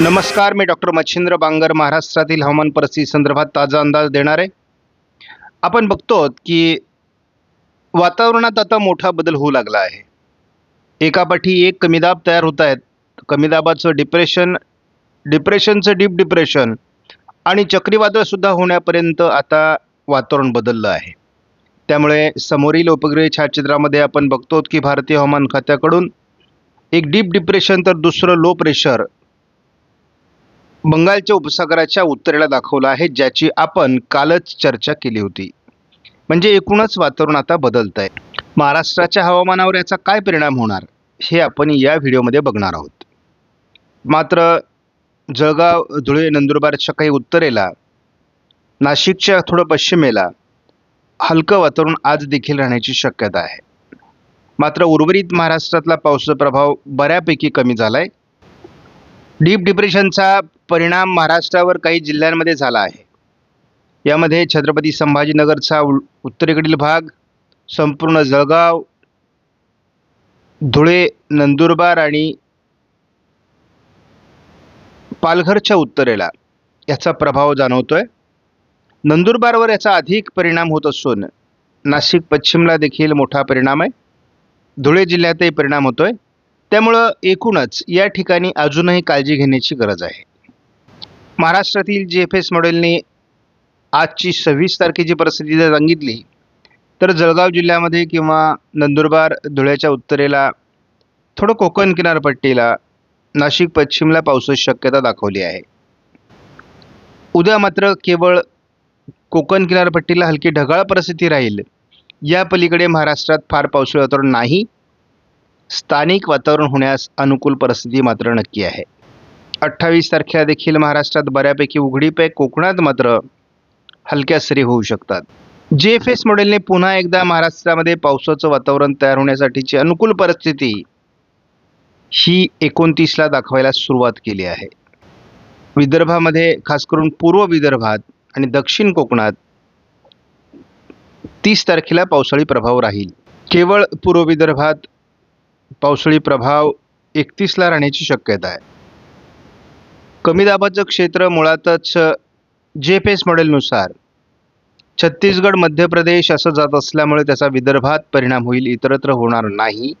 नमस्कार मी डॉक्टर मच्छिंद्र बांगर महाराष्ट्रातील हवामान परिस्थिती संदर्भात ताजा अंदाज देणार आहे. आपण बघतो की वातावरणात आता मोठा बदल होऊ लागला आहे. एकापाठी एक कमी दाब तयार होत आहेत. कमी दाबाचं डिप्रेशन डिप्रेशनचं डीप डिप्रेशन आणि चक्रीवादळसुद्धा होण्यापर्यंत आता वातावरण बदललं आहे. त्यामुळे समोरील उपग्रह छायाचित्रामध्ये आपण बघतो की भारतीय हवामान खात्याकडून एक डीप डिप्रेशन तर दुसरं लो प्रेशर बंगालच्या उपसागराच्या उत्तरेला दाखवलं आहे ज्याची आपण कालच चर्चा केली होती. म्हणजे एकूणच वातावरण आता बदलत आहे महाराष्ट्राच्या हवामानावर याचा काय परिणाम होणार हे आपण या व्हिडिओमध्ये बघणार आहोत. मात्र जळगाव धुळे नंदुरबारच्या काही उत्तरेला नाशिकच्या थोडं पश्चिमेला हलकं वातावरण आज देखील राहण्याची शक्यता आहे. मात्र उर्वरित महाराष्ट्रातला पावसाचा प्रभाव बऱ्यापैकी कमी झाला आहे डीप डिप्रेशनचा परिणाम महाराष्ट्रावर काही जिल्ह्यांमध्ये झाला आहे. यामध्ये छत्रपती संभाजीनगरचा उत्तरेकडील भाग संपूर्ण जळगाव धुळे नंदुरबार आणि पालघरच्या उत्तरेला याचा प्रभाव जाणवतोय. नंदुरबारवर याचा अधिक परिणाम होत असून नाशिक पश्चिमला देखील मोठा परिणाम आहे. धुळे जिल्ह्यातही परिणाम होतोय. त्यामुळं एकूणच या ठिकाणी अजूनही काळजी घेण्याची गरज आहे. महाराष्ट्रातील जी एफ एस मॉडेलने आजची सव्वीस तारखेची परिस्थिती जर सांगितली तर जळगाव जिल्ह्यामध्ये किंवा नंदुरबार धुळ्याच्या उत्तरेला थोडं कोकण किनारपट्टीला नाशिक पश्चिमला पावसाची शक्यता दाखवली आहे. उद्या मात्र केवळ कोकण किनारपट्टीला हलकी ढगाळ परिस्थिती राहील. या पलीकडे महाराष्ट्रात फार पावसाळी वातावरण नाही स्थानिक वातावरण होण्यास अनुकूल परिस्थिती मात्र नक्की आहे. अठ्ठावीस तारखेला देखील महाराष्ट्रात बऱ्यापैकी उघडीप आहे कोकणात मात्र हलक्या सरी होऊ शकतात. जे एफ एस मॉडेलने पुन्हा एकदा महाराष्ट्रामध्ये पावसाचं वातावरण तयार होण्यासाठीची अनुकूल परिस्थिती ही एकोणतीसला दाखवायला सुरुवात केली आहे. विदर्भामध्ये खास करून पूर्व विदर्भात आणि दक्षिण कोकणात तीस तारखेला पावसाळी प्रभाव राहील. केवळ पूर्व विदर्भात पावसाळी प्रभाव एकतीसला राहण्याची शक्यता आहे. कमी दाबाचं क्षेत्र मुळातच जे एफ एस मॉडेलनुसार छत्तीसगड मध्य प्रदेश असं जात असल्यामुळे त्याचा विदर्भात परिणाम होईल इतरत्र होणार नाही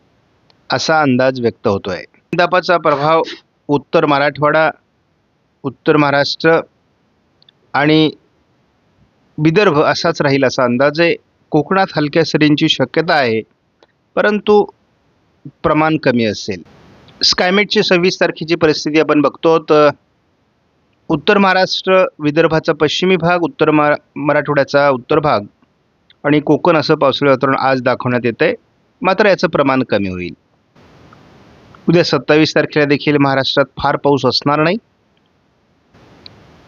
असा अंदाज व्यक्त होतोय. दाबाचा प्रभाव उत्तर मराठवाडा उत्तर महाराष्ट्र आणि विदर्भ असाच राहील असा अंदाज आहे. कोकणात हलक्या सरींची शक्यता आहे परंतु प्रमाण कमी असेल. स्कायमेटची सव्वीस तारखेची परिस्थिती आपण बघतो तर उत्तर महाराष्ट्र विदर्भाचा पश्चिमी भाग उत्तर मरा मराठवाड्याचा उत्तर भाग आणि कोकण असं पावसाळी वातावरण आज दाखवण्यात येतं आहे मात्र याचं प्रमाण कमी होईल. उद्या सत्तावीस तारखेला देखील महाराष्ट्रात फार पाऊस असणार नाही.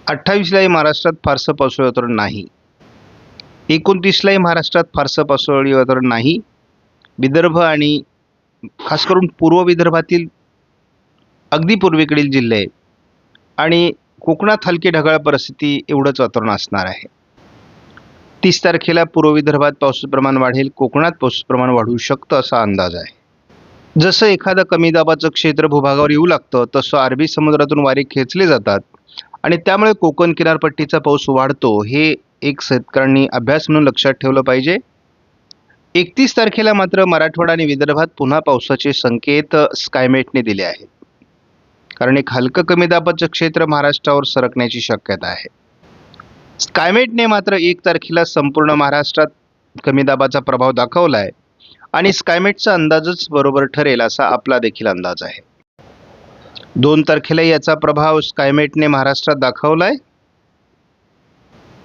अठ्ठावीसलाही महाराष्ट्रात फारसं पावसाळी वातावरण नाही. एकोणतीसलाही महाराष्ट्रात फारसं पावसाळी वातावरण नाही. विदर्भ आणि खास करून पूर्व विदर्भातील अगदी पूर्वेकडील जिल्हे आणि कोकणात हलकी ढगाळ परिस्थिती एवढंच वातावरण असणार आहे. तीस तारखेला पूर्व विदर्भात पाऊस प्रमाण वाढेल कोकणात पाऊस प्रमाण वाढू शकतं असा अंदाज आहे. जसं एखादं कमी दाबाचं क्षेत्र भूभागावर येऊ लागतं तसं अरबी समुद्रातून वारे खेचले जातात आणि त्यामुळे कोकण किनारपट्टीचा पाऊस वाढतो हे एक शेतकऱ्यांनी अभ्यास म्हणून लक्षात ठेवलं पाहिजे. एकतीस तारखेला मात्र मराठवाडा आणि विदर्भात पुन्हा पावसाचे संकेत स्कायमेटने दिले आहेत. कारण एक हलकं कमी दाबाचं क्षेत्र महाराष्ट्रावर सरकण्याची शक्यता आहे. स्कायमेटने मात्र एक तारखेला संपूर्ण महाराष्ट्रात कमी दाबाचा प्रभाव दाखवला आहे आणि स्कायमेटचा अंदाजच बरोबर ठरेल असा आपला देखील अंदाज आहे. दोन तारखेला याचा प्रभाव स्कायमेटने महाराष्ट्रात दाखवला आहे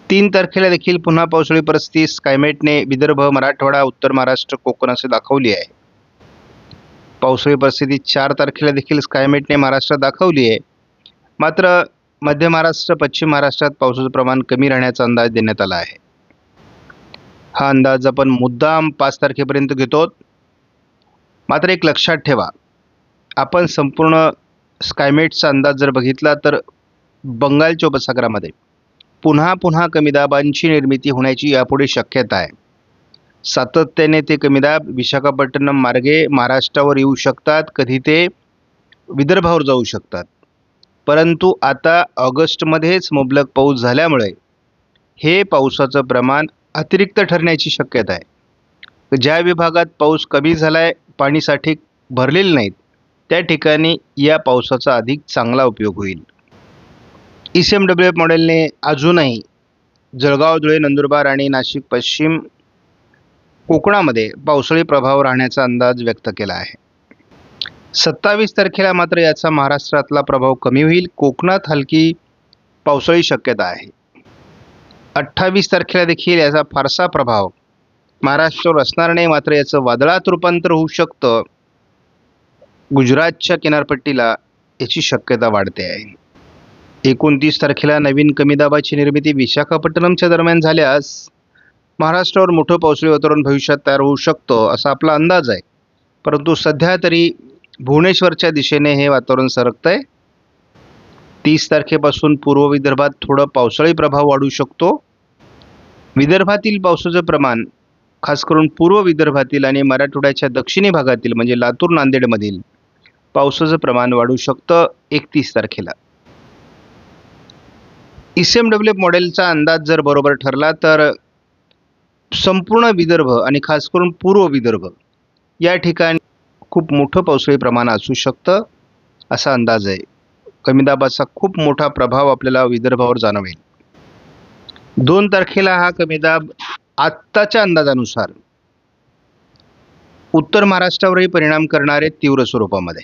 तीन तारखेला देखील पुन्हा पावसाळी परिस्थिती स्कायमेटने विदर्भ मराठवाडा उत्तर महाराष्ट्र कोकण असे दाखवली आहे. पावसाळी परिस्थिती चार तारखेला देखील स्कायमेटने महाराष्ट्रात दाखवली आहे. मात्र मध्य महाराष्ट्र पश्चिम महाराष्ट्रात पावसाचं प्रमाण कमी राहण्याचा अंदाज देण्यात आला आहे. हा अंदाज आपण मुद्दाम पाच तारखेपर्यंत घेतो. मात्र एक लक्षात ठेवा आपण संपूर्ण स्कायमेटचा अंदाज जर बघितला तर बंगालच्या उपसागरामध्ये पुन्हा पुन्हा कमी दाबांची निर्मिती होण्याची यापुढे शक्यता आहे. सातत्याने ते कमी दाब विशाखापट्टणम मार्गे महाराष्ट्रावर येऊ शकतात कधी ते विदर्भावर जाऊ शकतात. परंतु आता ऑगस्टमध्येच मुबलक पाऊस झाल्यामुळे हे पावसाचं प्रमाण अतिरिक्त ठरण्याची शक्यता आहे. ज्या विभागात पाऊस कमी झाला आहे पाणीसाठी भरलेले नाहीत त्या ठिकाणी या पावसाचा अधिक चांगला उपयोग होईल. E C M W F मॉडेलने अजूनही जळगाव धुळे नंदुरबार आणि नाशिक पश्चिम कोकणामध्ये पावसाळी प्रभाव राहण्याचा अंदाज व्यक्त केला आहे. सत्तावीस तारखेला मात्र याचा महाराष्ट्रातला प्रभाव कमी होईल. कोकणात हलकी पावसाळी शक्यता आहे. अठ्ठावीस तारखेला देखील याचा फारसा प्रभाव महाराष्ट्रावर असणार नाही. मात्र याचं वादळात रूपांतर होऊ शकतं. गुजरातच्या किनारपट्टीला याची शक्यता वाढते आहे. एकोणतीस तारखेला नवीन कमी दाबाची निर्मिती विशाखापट्टणमच्या दरम्यान झाल्यास महाराष्ट्रावर मोठं पावसाळी वातावरण भविष्यात तयार होऊ शकतं असा आपला अंदाज आहे. परंतु सध्या तरी भुवनेश्वरच्या दिशेने हे वातावरण सरकतं आहे तीस तारखेपासून पूर्व विदर्भात थोडं पावसाळी प्रभाव वाढू शकतो. विदर्भातील पावसाचं प्रमाण खास करून पूर्व विदर्भातील आणि मराठवाड्याच्या दक्षिणी भागातील म्हणजे लातूर नांदेडमधील पावसाचं प्रमाण वाढू शकतं एकतीस तारखेला. ई सी एम डब्ल्यू मॉडेलचा अंदाज जर बरोबर ठरला तर संपूर्ण विदर्भ आणि खास करून पूर्व विदर्भ या ठिकाणी खूप मोठं पावसाळी प्रमाण असू शकतं असा अंदाज आहे. कमी दाबाचा खूप मोठा प्रभाव आपल्याला विदर्भावर जाणवेल. दोन तारखेला हा कमी दाब आत्ताच्या अंदाजानुसार उत्तर महाराष्ट्रावरही परिणाम करणारे तीव्र स्वरूपामध्ये.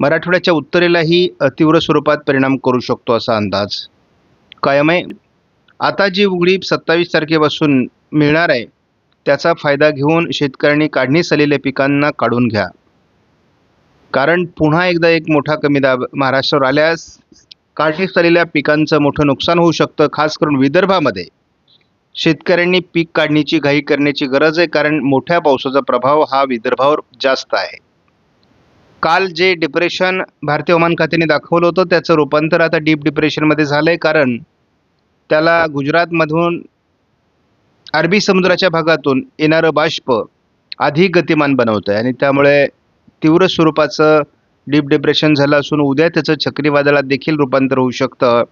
मराठवाड्याच्या उत्तरेलाही तीव्र स्वरूपात परिणाम करू शकतो असा अंदाज कायम आहे आता जी उघडीप सत्तावीस तारखेपासून मिळणार आहे त्याचा फायदा घेऊन शेतकऱ्यांनी काढणीस आलेल्या पिकांना काढून घ्या. कारण पुन्हा एकदा एक मोठा कमी दाब महाराष्ट्रावर आल्यास काढणीस आलेल्या पिकांचं मोठं नुकसान होऊ शकतं खास करून विदर्भामध्ये. शेतकऱ्यांनी पीक काढणीची घाई करण्याची गरज आहे कारण मोठ्या पावसाचा प्रभाव हा विदर्भावर जास्त आहे. काल जे डिप्रेशन भारतीय हवामान खात्याने दाखवलं होतं त्याचं रूपांतर आता डीप डिप्रेशनमध्ये झालं आहे कारण त्याला गुजरातमधून अरबी समुद्राच्या भागातून येणारं बाष्प अधिक गतिमान बनवतं आहे आणि त्यामुळे तीव्र स्वरूपाचं डीप डिप्रेशन झालं असून उद्या त्याचं चक्रीवादळात देखील रूपांतर होऊ शकतं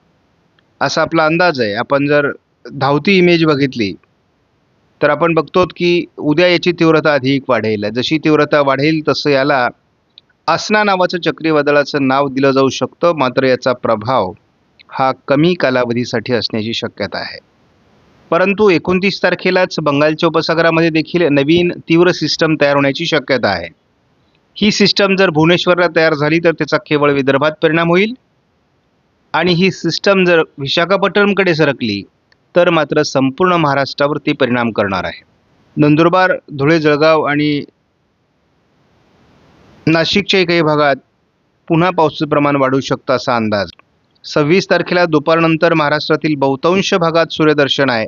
असा आपला अंदाज आहे. आपण जर धावती इमेज बघितली तर आपण बघतो की उद्या याची तीव्रता अधिक वाढेल. जशी तीव्रता वाढेल तसं याला आसना नावाचं चक्रीवादळाचं नाव दिलं जाऊ शकतं मात्र याचा प्रभाव हा कमी कालावधीसाठी असण्याची शक्यता आहे. परंतु एकोणतीस तारखेलाच बंगालच्या उपसागरामध्ये देखील नवीन तीव्र सिस्टम तयार होण्याची शक्यता आहे. ही सिस्टम जर भुवनेश्वरला तयार झाली तर त्याचा केवळ विदर्भात परिणाम होईल. आणि ही सिस्टम जर विशाखापट्टणमकडे सरकली तर मात्र संपूर्ण महाराष्ट्रावर ती परिणाम करणार आहे. नंदुरबार धुळे जळगाव आणि नाशिकच्याही काही भागात पुन्हा पावसाचं प्रमाण वाढू शकतं असा अंदाज. सव्वीस तारखेला दुपारनंतर महाराष्ट्रातील बहुतांश भागात सूर्यदर्शन आहे.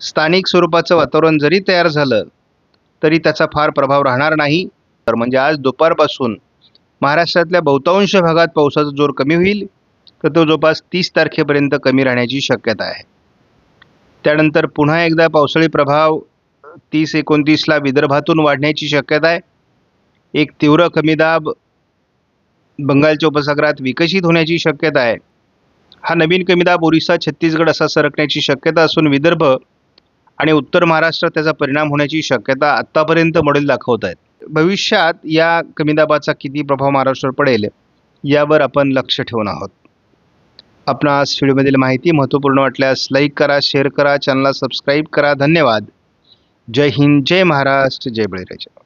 स्थानिक स्वरूपाचं वातावरण जरी तयार झालं तरी त्याचा फार प्रभाव राहणार नाही. तर म्हणजे आज दुपारपासून महाराष्ट्रातल्या बहुतांश भागात पावसाचा जोर कमी होईल तर तो जवळपास तीस तारखेपर्यंत कमी राहण्याची शक्यता आहे. त्यानंतर पुन्हा एकदा पावसाळी प्रभाव तीस एकोणतीसला विदर्भातून वाढण्याची शक्यता आहे. एक तीव्र कमी दाब बंगालच्या उपसागरात विकसित होण्याची शक्यता आहे. हा नवीन कमीदाब ओरिसा छत्तीसगड असा सरकण्याची शक्यता असून विदर्भ आणि उत्तर महाराष्ट्रात त्याचा परिणाम होण्याची शक्यता आत्तापर्यंत मॉडेल दाखवत आहेत. भविष्यात या कमीदाबाचा किती प्रभाव महाराष्ट्रावर पडेल यावर आपण लक्ष ठेवून आहोत. आपणास व्हिडिओमधील माहिती महत्त्वपूर्ण वाटल्यास लाईक करा शेअर करा चॅनलला सबस्क्राईब करा. धन्यवाद. जय हिंद जय महाराष्ट्र जय बळीराजा.